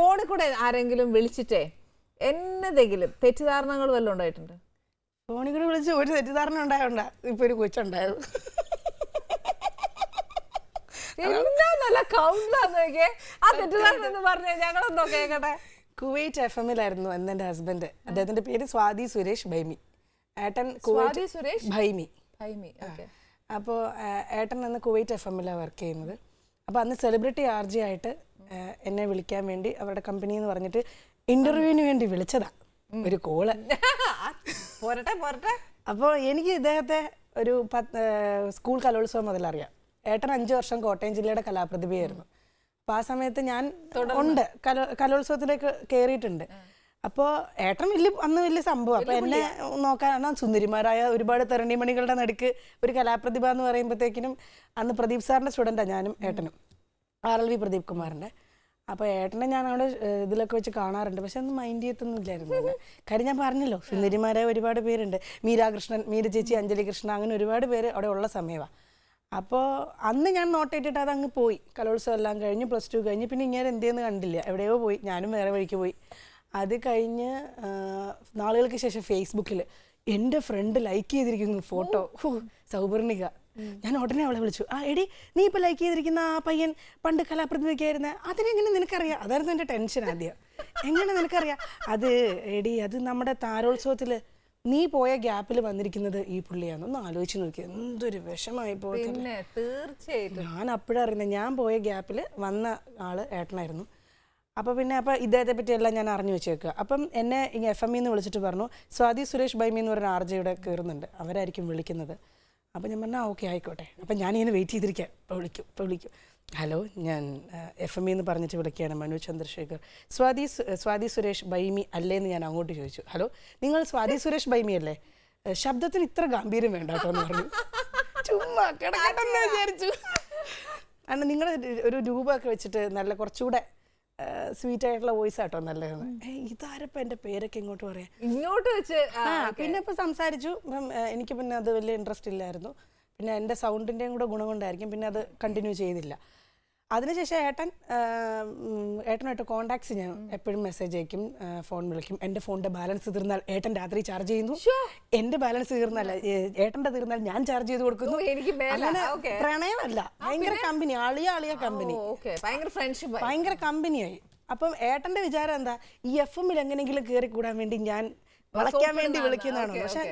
ഫോണിൽ കൂടെ ആരെങ്കിലും വിളിച്ചിട്ടേ എന്നതെങ്കിലും തെറ്റിദ്ധാരണകൾ വല്ലതും ഉണ്ടായിട്ടുണ്ട്? ഫോണിൽ കൂടെ വിളിച്ച് ഒരു തെറ്റിദ്ധാരണ ഉണ്ടായോണ്ട ഇപ്പൊ ഒരു കൊച്ചുണ്ടായത്. എന്താ നല്ല കൗണ്ടാന്ന് നോക്കിയേ? ആ തെറ്റിദ്ധാരണ എന്ന് പറഞ്ഞേ ഞങ്ങളൊന്നോ കേക്കട്ടെ. കുവൈറ്റ് എഫ് എമ്മിലായിരുന്നു അന്ന് എന്റെ ഹസ്ബൻഡ്. അദ്ദേഹത്തിന്റെ പേര് സ്വാതി സുരേഷ് ഭൈമി. ഏട്ടൻ കുവൈറ്റ് സുരേഷ് ഭൈമി. ഭൈമി അപ്പോൾ ഏട്ടൻ അന്ന് കുവൈറ്റ് എഫ് എമ്മിലാണ് വർക്ക് ചെയ്യുന്നത്. അപ്പോൾ അന്ന് സെലിബ്രിറ്റി ആർജി ആയിട്ട് എന്നെ വിളിക്കാൻ വേണ്ടി അവരുടെ കമ്പനി എന്ന് പറഞ്ഞിട്ട് ഇന്റർവ്യൂവിന് വേണ്ടി വിളിച്ചതാ. ഒരു കോൾ. പോരട്ടെ പോരട്ടെ. അപ്പോൾ എനിക്ക് ഇദ്ദേഹത്തെ ഒരു പത്ത് സ്കൂൾ കലോത്സവം മുതൽ അറിയാം. ഏട്ടൻ അഞ്ചു വർഷം കോട്ടയം ജില്ലയുടെ കലാപ്രതിഭയായിരുന്നു. അപ്പോൾ ആ സമയത്ത് ഞാൻ ഉണ്ട്. കലോ കലോത്സവത്തിലേക്ക് കയറിയിട്ടുണ്ട് അപ്പോൾ ഏട്ടൻ വലിയ അന്ന് വലിയ സംഭവം. അപ്പോൾ എന്നെ നോക്കാനാണ് സുന്ദരിമാരായ ഒരുപാട് തരുണിമണികളുടെ നടുക്ക് ഒരു കലാപ്രതിഭ എന്ന് പറയുമ്പോഴത്തേക്കിനും അന്ന് പ്രദീപ് സാറിന്റെ സ്റ്റുഡന്റാണ് ഞാനും ഏട്ടനും. ആർ എൽ വി പ്രദീപ് കുമാറിന്റെ അപ്പോൾ ഏട്ടനെ ഞാൻ അവിടെ ഇതിലൊക്കെ വെച്ച് കാണാറുണ്ട്. പക്ഷെ ഒന്നും മൈൻഡ് ചെയ്യത്തൊന്നുമില്ലായിരുന്നു. കാര്യം ഞാൻ പറഞ്ഞല്ലോ സുന്ദരിമാരായ ഒരുപാട് പേരുണ്ട്. മീരാകൃഷ്ണൻ മീര ചേച്ചി അഞ്ജലി കൃഷ്ണ അങ്ങനെ ഒരുപാട് പേര് അവിടെ ഉള്ള സമയമാണ് അപ്പോൾ അന്ന് ഞാൻ നോട്ടിട്ടിട്ട് അത് അങ്ങ് പോയി. കലോത്സവം എല്ലാം കഴിഞ്ഞ് പ്ലസ് ടു കഴിഞ്ഞ് പിന്നെ ഇങ്ങനെ എന്തെന്ന് കണ്ടില്ല. എവിടെയോ പോയി ഞാനും വേറെ വഴിക്ക് പോയി. അത് കഴിഞ്ഞ് നാളുകൾക്ക് ശേഷം ഫേസ്ബുക്കിൽ എന്റെ ഫ്രണ്ട് ലൈക്ക് ചെയ്തിരിക്കുന്നു ഫോട്ടോ. സൗപർണിക. ഞാൻ ഉടനെ അവളെ വിളിച്ചു. ആ എടി നീ ഇപ്പൊ ലൈക്ക് ചെയ്തിരിക്കുന്ന ആ പയ്യൻ പണ്ട് കലാപ്രതിഭയ്ക്കായിരുന്ന? അതിനെങ്ങനെ നിനക്കറിയാം? അതായിരുന്നു എന്റെ ടെൻഷൻ ആദ്യം. എങ്ങനെ നിനക്കറിയാം? അത് എടി അത് നമ്മുടെ താരോത്സവത്തിൽ നീ പോയ ഗ്യാപ്പിൽ വന്നിരിക്കുന്നത് ഈ പുള്ളിയാണ് ഒന്ന് ആലോചിച്ച് നോക്കി എന്തൊരു വിഷമായി പോയി പിന്നെ തീർച്ചയായിട്ടും. ഞാൻ അപ്പോഴും അറിയുന്നത് ഞാൻ പോയ ഗ്യാപ്പിൽ വന്ന ആൾ ഏട്ടനായിരുന്നു. അപ്പോൾ പിന്നെ അപ്പോൾ ഇദ്ദേഹത്തെ പറ്റിയെല്ലാം ഞാൻ അറിഞ്ഞു വെച്ചേക്കുക അപ്പം എന്നെ ഈ എഫ് എം ഇന്ന് വിളിച്ചിട്ട് പറഞ്ഞു സ്വാതി സുരേഷ് ബൈമി എന്ന് പറഞ്ഞ ആർ ജെയുടെ കയറുന്നുണ്ട് അവരായിരിക്കും വിളിക്കുന്നത്. അപ്പോൾ ഞാൻ പറഞ്ഞാൽ ഓക്കെ ആയിക്കോട്ടെ. അപ്പം ഞാനിങ്ങനെ വെയിറ്റ് ചെയ്തിരിക്കാം. ഇപ്പോൾ വിളിക്കും ഇപ്പോൾ വിളിക്കും. ഹലോ ഞാൻ എഫ് എം എന്ന് പറഞ്ഞിട്ട് വിളിക്കുകയാണ് മനു ചന്ദ്രശേഖർ. സ്വാതി സ്വാതി സുരേഷ് ബൈമി അല്ലേ എന്ന് ഞാൻ അങ്ങോട്ട് ചോദിച്ചു. ഹലോ നിങ്ങൾ സ്വാതി സുരേഷ് ബൈമി അല്ലേ? ശബ്ദത്തിന് ഇത്ര ഗാംഭീര്യം വേണ്ട കേട്ടോ എന്ന് പറഞ്ഞു. ചുമ്മാ കിടക്കട്ടെന്ന് വിചാരിച്ചു. കാരണം നിങ്ങളുടെ ഒരു രൂപമൊക്കെ വെച്ചിട്ട് നല്ല കുറച്ചുകൂടെ സ്വീറ്റ് ആയിട്ടുള്ള വോയിസ് ആട്ടോ നല്ലതെന്ന് ഏയ് ഇതാരപ്പം എന്റെ പേരൊക്കെ ഇങ്ങോട്ട് പറയാം? ഇങ്ങോട്ട് വെച്ച് ആ പിന്നെ ഇപ്പം സംസാരിച്ചു. ഇപ്പം എനിക്ക് പിന്നെ അത് വലിയ ഇൻട്രസ്റ്റ് ഇല്ലായിരുന്നു. പിന്നെ എന്റെ സൗണ്ടിന്റെയും കൂടെ ഗുണം കൊണ്ടായിരിക്കും. പിന്നെ അത് കണ്ടിന്യൂ ചെയ്തില്ല. അതിനുശേഷം ഏട്ടൻ ഏട്ടനായിട്ട് കോണ്ടാക്ട്സ് ഞാൻ എപ്പോഴും മെസ്സേജ് അയക്കും ഫോൺ വിളിക്കും. എന്റെ ഫോണിന്റെ ബാലൻസ് തീർന്നാൽ ഏട്ടൻ രാത്രി ചാർജ് ചെയ്യുന്നു. എന്റെ ബാലൻസ് തീർന്നാൽ ഏട്ടന്റെ ഏട്ടന്റെ തീർന്നാൽ ഞാൻ ചാർജ് ചെയ്ത് കൊടുക്കുന്നു. എനിക്ക്. പ്രണയമല്ല. ഭയങ്കര കമ്പനി അളിയ അളിയ കമ്പനി ഭയങ്കര കമ്പനിയായി അപ്പം ഏട്ടന്റെ വിചാരം എന്താ? ഈ എഫ് എമ്മിൽ എങ്ങനെയെങ്കിലും കയറി കൂടാൻ വേണ്ടി ഞാൻ വളയ്ക്കാൻ വേണ്ടി. വിളിക്കുന്നതാണ്? പക്ഷെ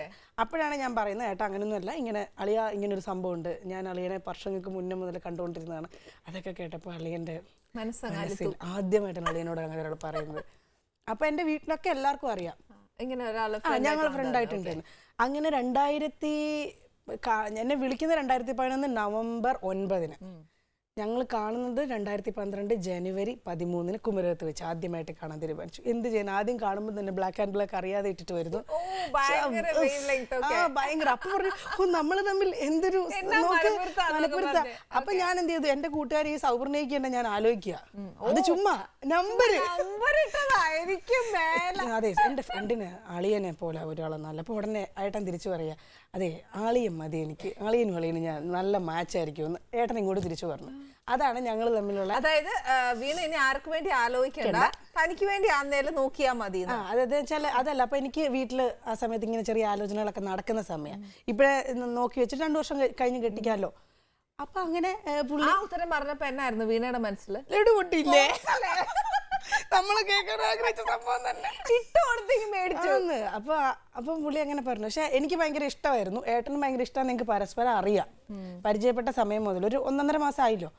അപ്പോഴാണ് ഞാൻ പറയുന്നത് ഏട്ടാ അങ്ങനെയൊന്നുമല്ല ഇങ്ങനെ അളിയ ഇങ്ങനെ ഒരു സംഭവം ഉണ്ട് ഞാൻ അളിയനെ വർഷങ്ങൾക്ക് മുന്നേ മുതൽ കണ്ടുകൊണ്ടിരുന്നതാണ്. അതൊക്കെ കേട്ടപ്പോൾ അളിയന്റെ മനസ്സങ്ങാലി മനസ്സിൽ ആദ്യമായിട്ടാണ് അളിയനോട് അങ്ങനെ ഒരാൾ പറയുന്നത്. അപ്പൊ എന്റെ വീട്ടിലൊക്കെ എല്ലാവർക്കും അറിയാം. ഇങ്ങനെ ഒരാൾ ആ ഞങ്ങൾ ഫ്രണ്ട് ആയിട്ടുണ്ടായിരുന്നു. അങ്ങനെ രണ്ടായിരത്തി എന്നെ വിളിക്കുന്ന രണ്ടായിരത്തി പതിനൊന്ന് നവംബർ ഒൻപതിന്. ഞങ്ങൾ കാണുന്നത് രണ്ടായിരത്തി പന്ത്രണ്ട് ജനുവരി പതിമൂന്നിന് കുമരകത്ത് വെച്ച് ആദ്യമായിട്ട് കാണാൻ തീരുമാനിച്ചു. എന്ത് ചെയ്യാൻ ആദ്യം കാണുമ്പോൾ തന്നെ ബ്ലാക്ക് ആൻഡ് ബ്ലാക്ക് അറിയാതെ ഇട്ടിട്ട് വരുന്നു. ഭയങ്കര ആ അപ്പൊ പറഞ്ഞു ഓ നമ്മൾ തമ്മിൽ എന്തൊരു മലപ്പുറത്ത. അപ്പൊ ഞാൻ എന്ത് ചെയ്തു? എന്റെ കൂട്ടുകാരി ഈ സൗപർണയ്ക്ക് തന്നെ ഞാൻ ആലോചിക്കുക. അത് ചുമ്മാ നമ്പർ അതെ എന്റെ ഫ്രണ്ടിന് അളിയനെ പോലെ ഒരാളെന്നല്ല അപ്പൊ ഉടനെ ഏട്ടൻ തിരിച്ചു പറയാ അതെ ആളിയും മതി എനിക്ക്. ആളിയനും അളിയനും ഞാൻ നല്ല മാച്ചായിരിക്കും ഏട്ടൻ ഇങ്ങോട്ട് തിരിച്ചു പറഞ്ഞു. അതാണ് ഞങ്ങൾ തമ്മിലുള്ള അതായത് വീണ ഇനി ആർക്ക് വേണ്ടി ആലോചിക്കണ്ട. തനിക്ക് വേണ്ടി ആന്നേലും നോക്കിയാൽ മതി അതായത് വെച്ചാൽ അതല്ല അപ്പൊ എനിക്ക് വീട്ടിൽ ആ സമയത്ത് ഇങ്ങനെ ചെറിയ ആലോചനകളൊക്കെ നടക്കുന്ന സമയം. ഇപ്പഴേ നോക്കി വെച്ചിട്ട് രണ്ടു വർഷം കഴി- കഴിഞ്ഞ് കെട്ടിക്കാമല്ലോ അപ്പൊ അങ്ങനെ ഉത്തരം പറഞ്ഞപ്പോ എന്നായിരുന്നു വീണയുടെ മനസ്സിൽ ലഡു പൊട്ടിയില്ലേ? നമ്മൾ കേൾക്കാൻ ആഗ്രഹിച്ച സംഭവം തന്നെ. മേടിച്ചു. അപ്പൊ അപ്പൊ പുള്ളി അങ്ങനെ പറഞ്ഞു. പക്ഷെ എനിക്ക് ഭയങ്കര ഇഷ്ടമായിരുന്നു. ഏട്ടനും ഭയങ്കര ഇഷ്ടമാണ് നിങ്ങൾക്ക് പരസ്പരം അറിയാം. പരിചയപ്പെട്ട സമയം മുതൽ. ഒരു ഒന്നൊന്നര മാസം ആയില്ലോ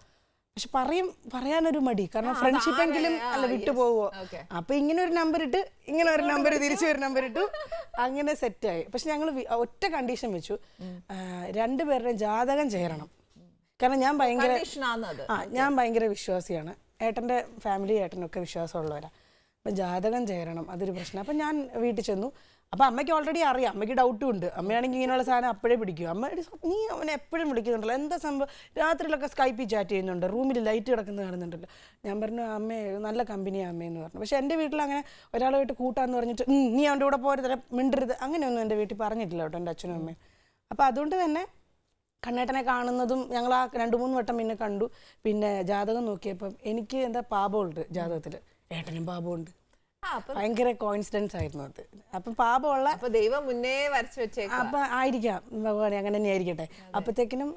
പക്ഷെ പറയും പറയാനൊരു മടി. കാരണം ഫ്രണ്ട്ഷിപ്പ് എങ്കിലും അല്ല വിട്ടു പോവോ? Okay. അപ്പൊ ഇങ്ങനെ ഒരു നമ്പർ ഇട്ട് ഇങ്ങനെ ഒരു നമ്പർ തിരിച്ചു ഒരു നമ്പർ ഇട്ടു. അങ്ങനെ സെറ്റായി പക്ഷെ ഞങ്ങൾ ഒറ്റ കണ്ടീഷൻ വെച്ചു. രണ്ടുപേരുടെയും ജാതകം ചേരണം കാരണം ഞാൻ ഭയങ്കര ആ ഞാൻ ഭയങ്കര വിശ്വാസിയാണ്. ഏട്ടന്റെ ഫാമിലി ഏട്ടനൊക്കെ വിശ്വാസമുള്ളവരാണ് അപ്പം ജാതകം ചേരണം അതൊരു പ്രശ്നം. അപ്പം ഞാൻ വീട്ടിൽ ചെന്നു. അപ്പം അമ്മയ്ക്ക് ഓൾറെഡി അറിയാം. അമ്മയ്ക്ക് ഡൗട്ടും ഉണ്ട്. അമ്മയാണെങ്കിൽ ഇങ്ങനെയുള്ള സാധനം അപ്പോഴേ പിടിക്കും. അമ്മ നീ അവനെ എപ്പോഴും വിളിക്കുന്നുണ്ടല്ലോ. എന്താ സംഭവം? രാത്രിയിലൊക്കെ സ്കൈപ്പിൽ ചാറ്റ് ചെയ്യുന്നുണ്ട്. റൂമിൽ ലൈറ്റ് കിടക്കുന്നത് കാണുന്നുണ്ടല്ലോ. ഞാൻ പറഞ്ഞു അമ്മേ നല്ല കമ്പനിയാണ് അമ്മയെന്ന് പറഞ്ഞു. പക്ഷെ എന്റെ വീട്ടിൽ അങ്ങനെ ഒരാളുമായിട്ട് കൂട്ടാന്ന് പറഞ്ഞിട്ട് നീ അവന്റെ കൂടെ പോരുതര മിണ്ടരുത്. അങ്ങനെയൊന്നും എന്റെ വീട്ടിൽ പറഞ്ഞിട്ടില്ല കേട്ടോ എന്റെ അച്ഛനും അമ്മയും. അപ്പോൾ അതുകൊണ്ട് തന്നെ കണ്ണേട്ടനെ കാണുന്നതും ഞങ്ങൾ ആ രണ്ട് മൂന്ന് വട്ടം പിന്നെ കണ്ടു. പിന്നെ ജാതകം നോക്കിയപ്പം എനിക്ക് എന്താ പാപമുണ്ട് ജാതകത്തിൽ ഏട്ടനും പാപമുണ്ട്. ഭയങ്കര കോയിൻസിഡൻസ് ആയിരുന്നു അത്. അപ്പം പാപമുള്ള അപ്പൊ ദൈവം മുന്നേ വരച്ചു വെച്ചേക്കും അപ്പം ആയിരിക്കാം. ഭഗവാനെ അങ്ങനെ തന്നെ ആയിരിക്കട്ടെ. അപ്പോഴത്തേക്കിനും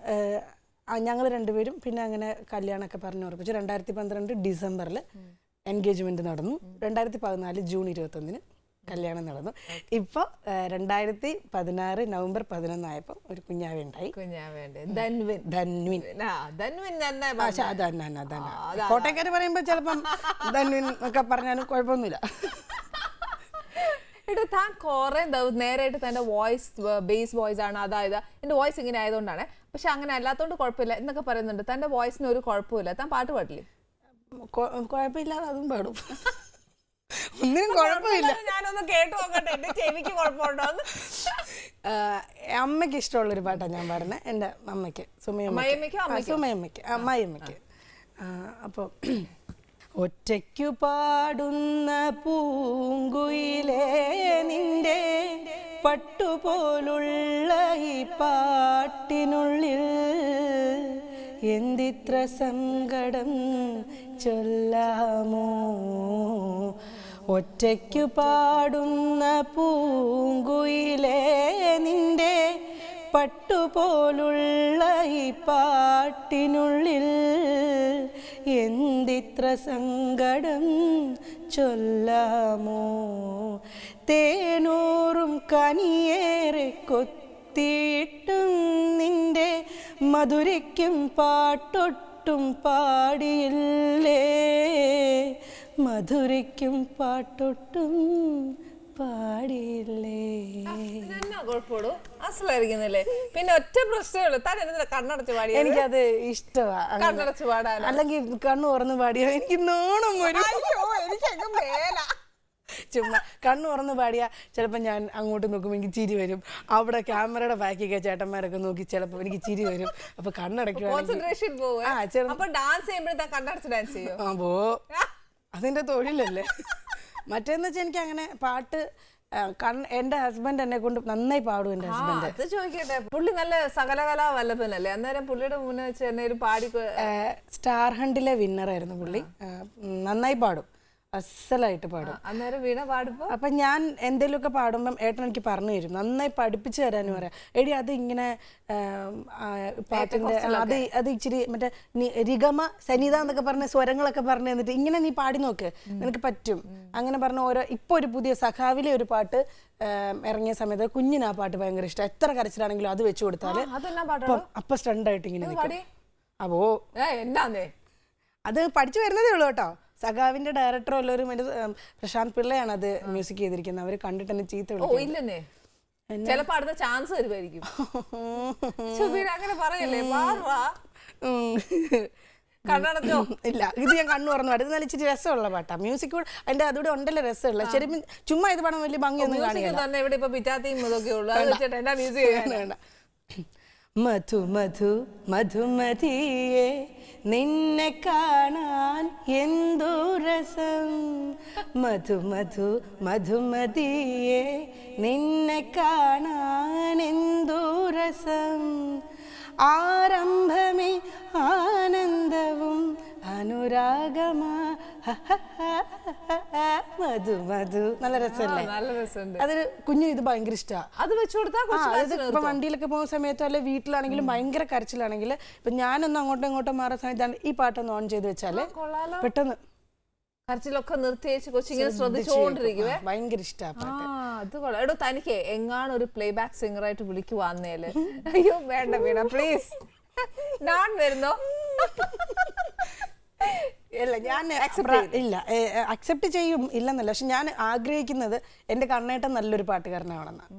ഞങ്ങൾ രണ്ടുപേരും പിന്നെ അങ്ങനെ കല്യാണമൊക്കെ പറഞ്ഞു ഉറപ്പിച്ചു. രണ്ടായിരത്തി പന്ത്രണ്ട് ഡിസംബറിൽ എൻഗേജ്മെന്റ് നടന്നു. രണ്ടായിരത്തി പതിനാല് ജൂൺ ഇരുപത്തൊന്നിന് കല്യാണം നടന്നു. ഇപ്പോൾ രണ്ടായിരത്തി പതിനാറ് നവംബർ പതിനൊന്നായപ്പോൾ ഒരു കുഞ്ഞാവ ഉണ്ടായി കോട്ടയക്കാർ പറയുമ്പോൾ ചിലപ്പം ധന്വിൻ ഒക്കെ പറഞ്ഞാലും കുഴപ്പമൊന്നുമില്ല. എടോ താൻ കുറേ നേരായിട്ട് തന്റെ വോയിസ് ബേസ് വോയിസ് ആണ്. അതായത് എന്റെ വോയിസ് ഇങ്ങനെ ആയതുകൊണ്ടാണ്. പക്ഷെ അങ്ങനെ അല്ലാത്തതുകൊണ്ട് കുഴപ്പമില്ല എന്നൊക്കെ പറയുന്നുണ്ട്. തന്റെ വോയിസിന് ഒരു കുഴപ്പമില്ല. താൻ പാട്ട് പാടില്ലേ? കുഴപ്പമില്ലാതെ അതും പാടും. ഒന്നിനും കുഴപ്പമില്ല. ഞാനൊന്ന് കേട്ടു നോക്കട്ടെ എന്റെ ചെവിക്ക് കുഴപ്പമുണ്ടോ ആ, അമ്മയ്ക്ക് ഇഷ്ടമുള്ളൊരു പാട്ടാണ് ഞാൻ പാടുന്നത് എന്റെ അമ്മയ്ക്ക് സുമയമ്മയ്ക്ക് സുമയമ്മയ്ക്ക് അമ്മായിയമ്മയ്ക്ക് അപ്പോൾ ഒറ്റയ്ക്കു പാടുന്ന പൂങ്കുയിലേ നിന്റെ പട്ടുപോലുള്ള ഈ പാട്ടിനുള്ളിൽ എന്തിത്ര സങ്കടം ചൊല്ലാമോ? ഒറ്റയ്ക്കു പാടുന്ന പൂങ്കുയിലേ നിന്റെ പട്ടുപോലുള്ള ഈ പാട്ടിനുള്ളിൽ എന്തിത്ര സങ്കടം ചൊല്ലാമോ? തേനൂറും കനിയേറെ കൊത്തിയിട്ടും നിന്റെ മധുരയ്ക്കും പാട്ടൊട്ടും പാടിയില്ലേ? മധുരയ്ക്കും പാട്ടൊട്ടും പാടിയില്ലേ കുഴപ്പമുള്ളൂ. അസലായിരിക്കുന്നില്ലേ? പിന്നെ ഒറ്റ പ്രശ്നമേ ഉള്ളൂ. താൻ എന്തിനാ കണ്ണടച്ച് പാടിയ എനിക്കത് ഇഷ്ടമാണ് കണ്ണടച്ച് പാടാൻ അല്ലെങ്കിൽ കണ്ണു തുറന്ന് പാടിയോ. എനിക്ക് നോണം വരും. എനിക്കങ്ങ് മേല. ചുമ്മാ കണ്ണു തുറന്ന് പാടിയാ ചിലപ്പോൾ ഞാൻ അങ്ങോട്ട് നോക്കുമ്പോൾ എനിക്ക് ചിരി വരും. അവിടെ ക്യാമറയുടെ ബാക്കിയൊക്കെ ചേട്ടന്മാരൊക്കെ നോക്കി ചിലപ്പോ എനിക്ക് ചിരി വരും. അപ്പൊ പോവേ ആ ചെറു ഡാൻസ് ചെയ്യുമ്പോഴത്തെ കണ്ണടച്ച് ഡാൻസ് ചെയ്യും? ആ പോ. അതിന്റെ തൊഴിലല്ലേ? മറ്റേന്ന് വെച്ചാൽ എനിക്ക് അങ്ങനെ പാട്ട് എന്റെ എന്റെ ഹസ്ബൻഡ് എന്നെ കൊണ്ട് നന്നായി പാടും എന്റെ ഹസ്ബൻഡ് അത് ചോദിക്കട്ടെ. പുള്ളി നല്ല സകലകലാ വല്ലഭനല്ലേ? അന്നേരം പുള്ളിയുടെ മുന്നേ വെച്ച് തന്നെ ഒരു പാടി സ്റ്റാർ ഹണ്ടിലെ വിന്നറായിരുന്നു പുള്ളി. നന്നായി പാടും. അസലായിട്ട് പാടും. അന്നേരം വീണ പാടുമ്പോ? അപ്പം ഞാൻ എന്തെങ്കിലുമൊക്കെ പാടുമ്പം ഏട്ടൻ എനിക്ക് പറഞ്ഞു തരും. നന്നായി പഠിപ്പിച്ചു തരാനും പറയാം. എടി അത് ഇങ്ങനെ പാട്ടിന്റെ അത് അത് ഇച്ചിരി മറ്റേ രിഗമ റിഗമ സനിത എന്നൊക്കെ പറഞ്ഞ സ്വരങ്ങളൊക്കെ പറഞ്ഞു തന്നിട്ട് ഇങ്ങനെ നീ പാടി നോക്ക്. നിനക്ക് പറ്റും. അങ്ങനെ പറഞ്ഞ ഓരോ ഇപ്പൊ ഒരു പുതിയ സഖാവിലെ ഒരു പാട്ട് ഇറങ്ങിയ സമയത്ത് കുഞ്ഞിന് ആ പാട്ട് ഭയങ്കര ഇഷ്ടം. എത്ര കരച്ചിലാണെങ്കിലും അത് വെച്ച് പാട്ടോ അപ്പം സ്റ്റണ്ടായിട്ട് ഇങ്ങനെ നിൽക്കും. അപ്പോൾ അപ്പോ ഏ അത് പഠിച്ചു വരുന്നതേ ഉള്ളൂ കേട്ടോ. സഖാവിന്റെ ഡയറക്ടർ എല്ലാവരും പ്രശാന്ത് പിള്ളയാണ് അത് മ്യൂസിക് ചെയ്തിരിക്കുന്നത്. അവർ കണ്ടിട്ട് തന്നെ ചീത്ത വിളിക്കും. ചിലപ്പോ അടുത്ത ചാൻസ് വരുമായിരിക്കും അങ്ങനെ പറയല്ലേ. കണ്ണടച്ചോ? ഇല്ല ഇത് ഞാൻ കണ്ണു പറഞ്ഞു പാടും. ഇത് നല്ല ഇച്ചിരി രസമുള്ള പാട്ടാ. മ്യൂസിക് അതിന്റെ അതുകൂടെ ഉണ്ടല്ലോ രസമുള്ള. ശരിക്കും ചുമ്മാ ഇത് പണം വലിയ ഭംഗിയൊന്നും മ്യൂസിക് തന്നെ ഇവിടെ ഇപ്പൊ പിറ്റാത്തിയും ഇതൊക്കെ ഉള്ളൂ. എന്നാ മ്യൂസിക് വേണ്ട. മധു മധു മധുമതിയെ നിന്നെ കാണാൻ എന്തു രസം? മധു മധു മധുമതിയെ നിന്നെ കാണാൻ എന്തു രസം? ആരംഭമേ ആനന്ദവും അനുരാഗമാ മധു മധു. നല്ല രസമല്ലേ? നല്ല രസമുണ്ട്. അതൊരു കുഞ്ഞു ഇത് ഭയങ്കര ഇഷ്ടമാണ് അത് വെച്ചു കൊടുത്താൽ ഇപ്പൊ വണ്ടിയിലൊക്കെ പോകുന്ന സമയത്തോ അല്ലെ വീട്ടിലാണെങ്കിലും ഭയങ്കര കരച്ചിലാണെങ്കിൽ ഇപ്പൊ ഞാനൊന്നും അങ്ങോട്ടും ഇങ്ങോട്ടും മാറുന്ന സമയത്താണ് ഈ പാട്ടൊന്ന് ഓൺ ചെയ്ത് വെച്ചാൽ പെട്ടെന്ന്. കരച്ചിലൊക്കെ നിർത്തി വെച്ച് കൊച്ചിങ്ങനെ ശ്രദ്ധിച്ചുകൊണ്ടിരിക്കുവേ ഭയങ്കര ഇഷ്ടമാണ് എടോ തനിക്ക് എങ്ങാണ് ഒരു പ്ലേ ബാക്ക് സിംഗർ ആയിട്ട് വിളിക്കുവാന്നേൽ. അയ്യോ വേണ്ട വീണ പ്ലീസ് ഞാൻ വരുന്നോ? ഇല്ല ഞാൻ ഇല്ല അക്സെപ്റ്റ് ചെയ്യും ഇല്ലെന്നല്ല. പക്ഷെ ഞാൻ ആഗ്രഹിക്കുന്നത് എന്റെ കണ്ണേട്ടൻ നല്ലൊരു പാട്ടുകാരനാണെന്നാണ്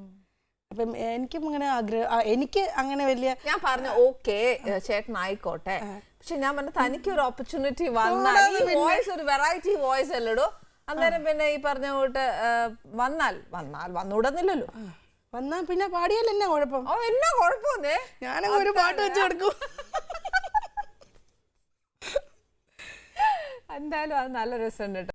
അപ്പം എനിക്കും അങ്ങനെ ആഗ്രഹം എനിക്ക് അങ്ങനെ വലിയ ഞാൻ പറഞ്ഞു ഓക്കെ ചേട്ടൻ ആയിക്കോട്ടെ. പക്ഷെ ഞാൻ പറഞ്ഞു തനിക്ക് ഒരു ഓപ്പർച്യൂണിറ്റി വന്നാൽ വോയിസ് ഒരു വെറൈറ്റി വോയിസ് അല്ലടോ? അന്നേരം പിന്നെ ഈ പറഞ്ഞ കൂട്ട് വന്നാൽ വന്നാൽ വന്നുടന്നില്ലല്ലോ വന്നാൽ പിന്നെ പാടിയാൽ എന്നാ കുഴപ്പം? ഓ എന്നാ കുഴപ്പമൊന്നേ? ഞാനങ്ങ് ഒരു പാട്ട് വെച്ച് കൊടുക്കും. എന്തായാലും അത് നല്ല രസമുണ്ട് കേട്ടോ.